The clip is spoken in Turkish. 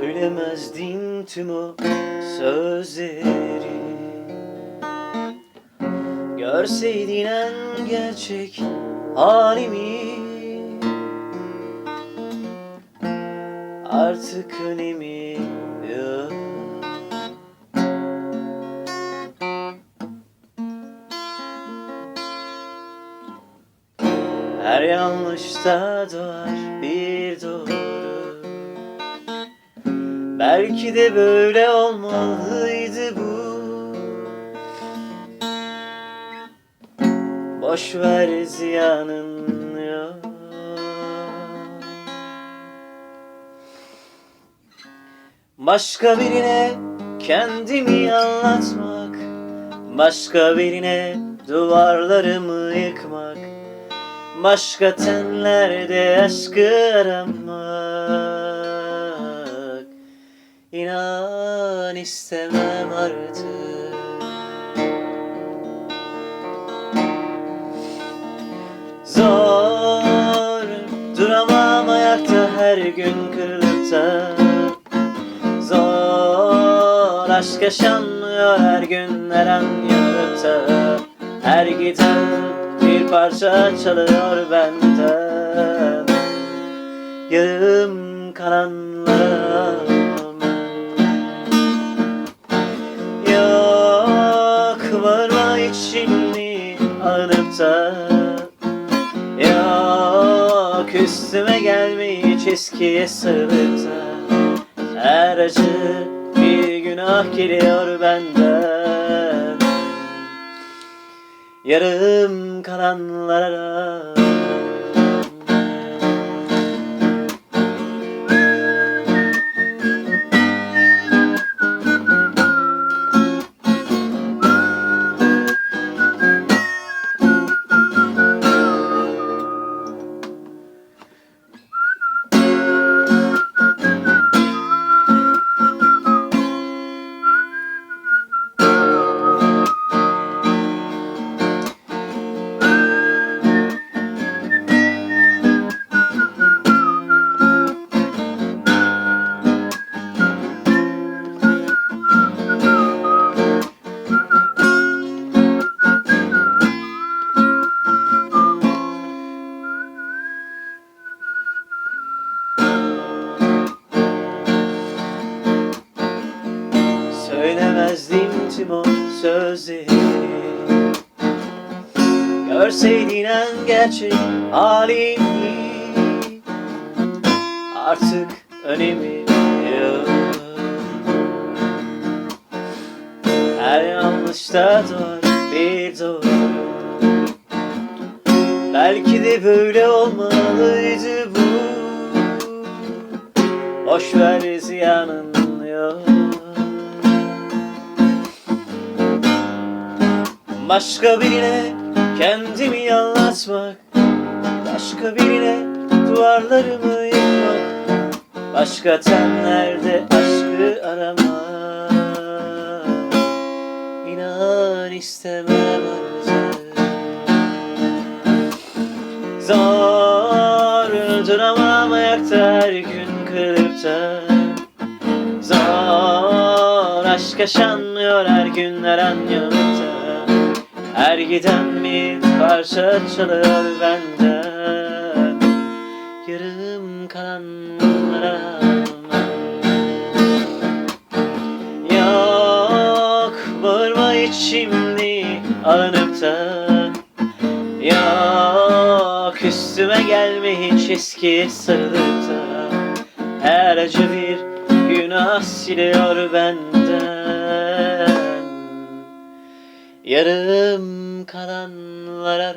Söylemezdim tüm o sözleri. Görseydin en gerçek halimi. Artık önemi yok. Her yanlışta doğar bir doğru Belki de böyle olmalıydı bu. Boş ver ziyanın yok. Başka birine kendimi anlatmak Başka birine duvarlarımı yıkmak Başka tenlerde aşkı aramak istemem artık. Zor duramam ayakta her gün kırılıp da Zor aşk yaşanmıyor her gün her an yanıp Her giden bir parça çalıyor benden. Yarım kalanlara varma içimni anıp da Yok üstüme gelme hiç eskiye sarılıp da Her acı bir günah geliyor benden Yarım kalanlara O sözleri Görseydin en gerçek halimi Artık önemi yok. Her yanlışta doğar bir doğru Belki de böyle olmalıydı bu. Boş ver ziyanın yok Başka birine kendimi anlatmak. Başka birine duvarlarımı yıkmak. Başka tenlerde aşkı aramak. İnan istemem artık Zor duramam ayakta her gün kırılıp da. Zor aşk yaşanmıyor her gün her an yanımda Her giden bir parça çalıyor benden. Yarım kalanlara Yok bağırma içimdi alınıp da. Yok üstüme gelme hiç eski sarılıp da. Her acı bir günah siliyor benden Yarım kalanlara